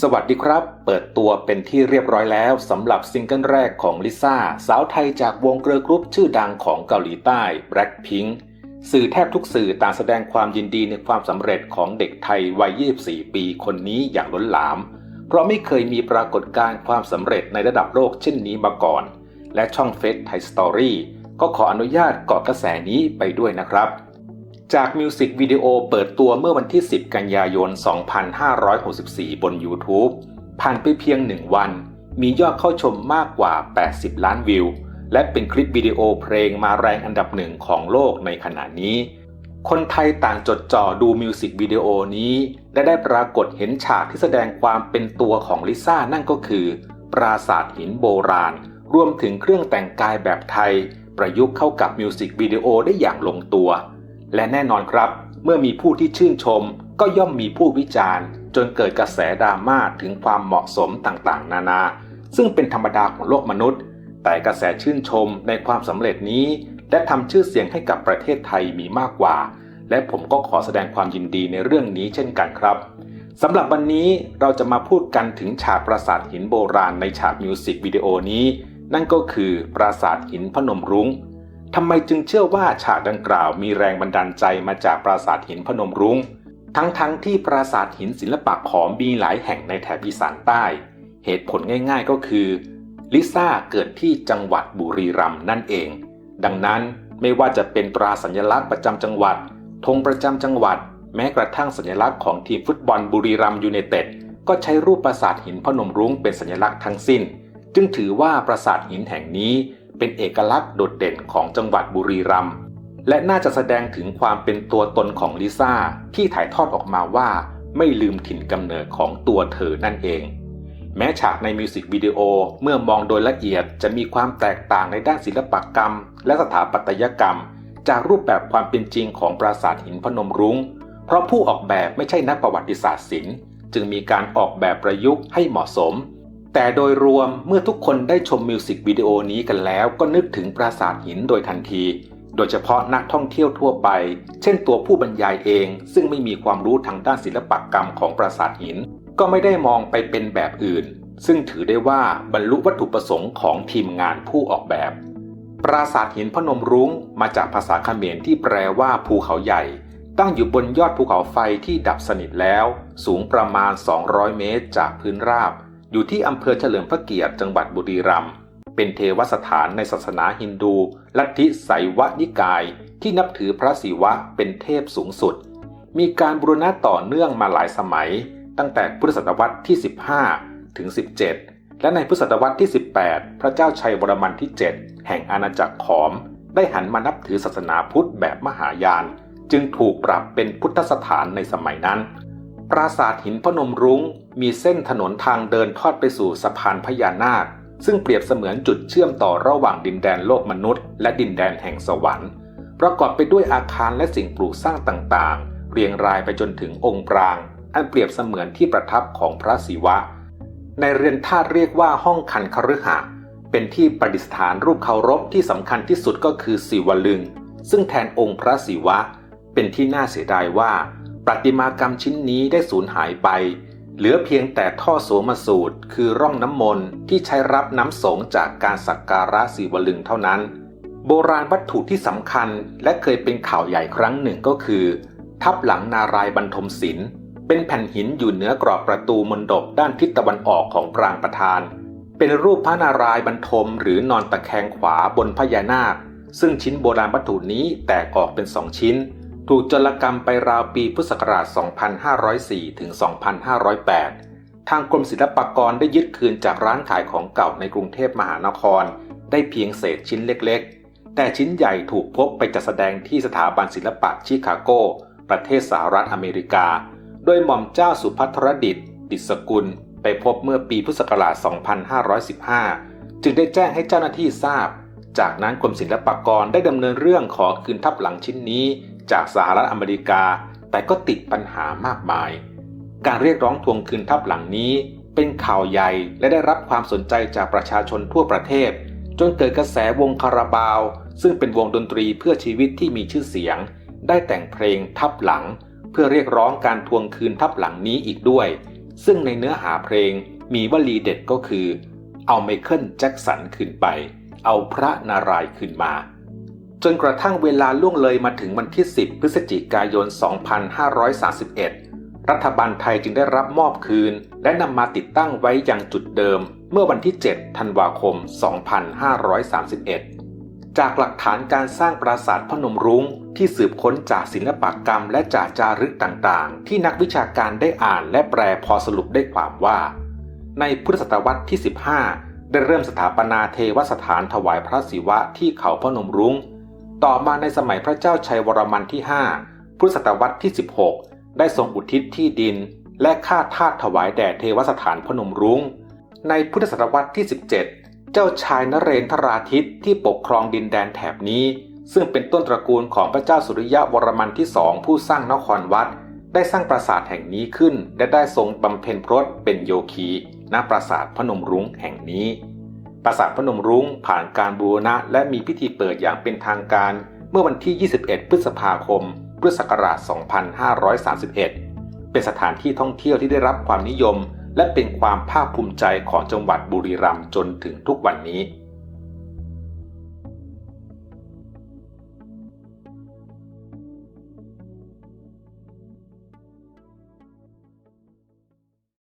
สวัสดีครับ เปิดตัวเป็นที่เรียบร้อยแล้วสำหรับซิงเกิลแรกของลิซ่า สาวไทยจากวงเกอร์ลกรุ๊ปชื่อดังของเกาหลีใต้ Blackpink สื่อแทบทุกสื่อต่างแสดงความยินดีในความสำเร็จของเด็กไทยวัย 24 ปีคนนี้อย่างล้นหลาม เพราะไม่เคยมีปรากฏการณ์ความสำเร็จในระดับโลกเช่นนี้มาก่อน และช่องเฟซไทยสตอรี่ก็ขออนุญาตเกาะกระแสนี้ไปด้วยนะครับ จากมิวสิกวิดีโอเปิดตัวเมื่อวันที่ 10 กันยายน 2564 บน YouTube ผ่านไปเพียงหนึ่งวัน มียอดเข้าชมมากกว่า 80 ล้านวิว และเป็นคลิปวิดีโอเพลงมาแรงอันดับหนึ่งของโลกในขณะนี้ คนไทยต่างจดจ่อดูมิวสิกวิดีโอนี้ และได้ปรากฏเห็นฉากที่แสดงความเป็นตัวของลิซ่านั่นก็คือ ปราสาทหินโบราณ รวมถึงเครื่องแต่งกายแบบไทย ประยุกต์เข้ากับมิวสิกวิดีโอได้อย่างลงตัว และแน่นอนครับ เมื่อมีผู้ที่ชื่นชม ก็ย่อมมีผู้วิจารณ์ จนเกิดกระแสดราม่าถึงความเหมาะสมต่างๆ นานา ซึ่งเป็นธรรมดาของโลกมนุษย์ แต่กระแสชื่นชมในความสำเร็จนี้ และทำชื่อเสียงให้กับประเทศไทยมีมากกว่า และผมก็ขอแสดงความยินดีในเรื่องนี้เช่นกันครับสำหรับวันนี้เราจะมาพูดกันถึงฉากปราสาทหินโบราณในฉากมิวสิกวิดีโอนี้ นั่นก็คือปราสาทหินพนมรุง้ง ทำไมจึงเชื่อว่าฉากดังกล่าวมีแรงบันดาลใจมาจากปราสาทหินพนมรุง้ง ทั้งๆทที่ปราสาทหินศิลปะขอมมีหลายแห่งในแถบอีสานใต้ เหตุผลง่ายๆก็คือลิซ่าเกิดที่จังหวัดบุรีรัมย์นั่นเอง ดังนั้นไม่ว่าจะเป็นตราสัญลักษณ์ประจำจังหวัดธงประจำจังหวัด แม้กระทั่งสัญลักษณ์ของทีมฟุตบอลบุรีรัมย์ยูไนเต็ดก็ใช้รูปปราสาทหินพนมรุ้งเป็นสัญลักษณ์ทั้งสิ้น จึงถือว่าปราสาทหินแห่งนี้ เป็นเอกลักษณ์โดดเด่นของจังหวัดบุรีรัมย์และน่าจะแสดงถึงความเป็นตัวตนของลิซ่าที่ถ่ายทอดออกมาว่า ไม่ลืมถิ่นกำเนิดของตัวเธอนั่นเอง แม้ฉากในมิวสิกวิดีโอเมื่อมองโดยละเอียดจะมีความแตกต่างในด้านศิลปกรรม และสถาปัตยกรรม จากรูปแบบความเป็นจริงของปราสาทหินพนมรุง้ง เพราะผู้ออกแบบไม่ใช่นักประวัติศาสตร์ศิลป์จึงมีการออกแบบประยุกต์ให้เหมาะสม แต่โดยรวมเมื่อทุกคนได้ชมมิวสิกวิดีโอนี้กันแล้วก็นึกถึงปราสาทหินโดยทันที โดยเฉพาะนักท่องเที่ยวทั่วไป เช่นตัวผู้บรรยายเอง ซึ่งไม่มีความรู้ทางด้านศิลปกรรมของปราสาทหิน ก็ไม่ได้มองไปเป็นแบบอื่น ซึ่งถือได้ว่าบรรลุวัตถุประสงค์ของทีมงานผู้ออกแบบ ปราสาทหินพนมรุ้งมาจากภาษาเขมรที่แปลว่าภูเขาใหญ่ ตั้งอยู่บนยอดภูเขาไฟที่ดับสนิทแล้ว สูงประมาณ 200 เมตร จากพื้นราบ อยู่ที่อำเภอเฉลิมพระเกียรติจังหวัดบุรีรัมย์เป็นเทวสถานในศาสนาฮินดู ลัทธิไสวนิกาย ที่นับถือพระศิวะเป็นเทพสูงสุด มีการบูรณะต่อเนื่องมาหลายสมัย ตั้งแต่พุทธศตวรรษที่ 15 ถึง 17 และในพุทธศตวรรษที่ 18 พระเจ้าชัยวรมันที่ 7 แห่งอาณาจักรขอม ได้หันมานับถือศาสนาพุทธแบบมหายาน จึงถูกปรับเป็นพุทธสถานในสมัยนั้น ปราสาทหินพนมรุง้ง มีเส้นถนนทางเดินทอดไปสู่สะพานพญานาค ซึ่งเปรียบเสมือนจุดเชื่อมต่อระหว่างดินแดนโลกมนุษย์ และดินแดนแห่งสวรรค์ ประกอบไปด้วยอาคารและสิ่งปลูกสร้างต่างๆ เรียงรายไปจนถึงองค์ปราง อันเปรียบเสมือนที่ประทับของพระศิวะ ในเรือนธาตุเรียกว่าห้องคันคฤหะเป็นที่ประดิษฐานรูปเคารพที่สำคัญที่สุดก็คือศิวลึง ซึ่งแทนองค์พระศิวะ เป็นที่น่าเสียดายว่า ประติมากรรมชิ้นนี้ได้สูญหายไป เหลือเพียงแต่ท่อโสมสูตร คือร่องน้ำมนต์ที่ใช้รับน้ำสงจากการสักการะศิวลึงเท่านั้น โบราณวัตถุที่สำคัญและเคยเป็นข่าวใหญ่ครั้งหนึ่งก็คือ ทับหลังนารายบรรทมศิลป์เป็นแผ่นหินอยู่เหนือกรอบประตูมณฑปด้านทิศตะวันออกของปรางประธาน เป็นรูปพระนารายบรรทมหรือนอนตะแคงขวาบนพญานาค ซึ่งชิ้นโบราณวัตถุนี้แตกออกเป็นสองชิ้น ถูกจลกรรมไปราวปีพุทธศักราช 2504 ถึง 2508 ทางกรมศิลปากรได้ยึดคืนจากร้านขายของเก่าในกรุงเทพมหานคร ได้เพียงเศษชิ้นเล็กๆ แต่ชิ้นใหญ่ถูกพบไปจัดแสดงที่สถาบันศิลปะชิคาโก ประเทศสหรัฐอเมริกา โดยหม่อมเจ้าสุพัทรดิตดิษกุล ไปพบเมื่อปีพุทธศักราช 2515 จึงได้แจ้งให้เจ้าหน้าที่ทราบ จากนั้นกรมศิลปากรได้ดำเนินเรื่องขอคืนทับหลังชิ้นนี้ จากสหรัฐอเมริกา แต่ก็ติดปัญหามากมาย การเรียกร้องทวงคืนทับหลังนี้ เป็นข่าวใหญ่และได้รับความสนใจจากประชาชนทั่วประเทศ จนเกิดกระแสวงคาราบาว ซึ่งเป็นวงดนตรีเพื่อชีวิตที่มีชื่อเสียง ได้แต่งเพลงทับหลัง เพื่อเรียกร้องการทวงคืนทับหลังนี้อีกด้วย ซึ่งในเนื้อหาเพลงมีวลีเด็ดก็คือ เอาไมเคิลแจ็คสันขึ้นไป เอาพระนารายณ์ขึ้นมา จนกระทั่งเวลาล่วงเลยมาถึงวันที่ 10 พฤศจิกายน 2531 รัฐบาลไทยจึงได้รับมอบคืน และนำมาติดตั้งไว้ยังจุดเดิม เมื่อวันที่ 7 ธันวาคม 2531 จากหลักฐานการสร้างปราสาทพนมรุ้งที่สืบค้นจากศิลปกรรมและจากจารึกต่างๆ ที่นักวิชาการได้อ่านและแปลพอสรุปได้ความว่า ในพุทธศตวรรษที่ 15 ได้เริ่มสถาปนาเทวสถานถวายพระศิวะที่เขาพนมรุง้ง ต่อมาในสมัยพระเจ้าชัยวรมันที่ 5 พุทธศตวรรษที่ 16 ได้ทรงอุทิศที่ดิน และค่าทาสถวายแด่เทวสถานพนมรุง้ง ในพุทธศตวรรษที่ 17 เจ้าชายนเรนทราทิตที่ปกครองดินแดนแถบนี้ ซึ่งเป็นต้นตระกูลของพระเจ้าสุริยะวรมันที่สองผู้สร้างนครวัด ได้สร้างปราสาทแห่งนี้ขึ้นและได้ทรงบำเพ็ญพรตเป็นโยคีณปราสาทพนมรุ้งแห่งนี้ ปราสาทพนมรุ้งผ่านการบูรณะ และมีพิธีเปิดอย่างเป็นทางการ เมื่อวันที่ 21 พฤษภาคม พุทธศักราช 2531 เป็นสถานที่ท่องเที่ยวที่ได้รับความนิยม และเป็นความภาคภูมิใจของจังหวัดบุรีรัมย์จนถึงทุกวันนี้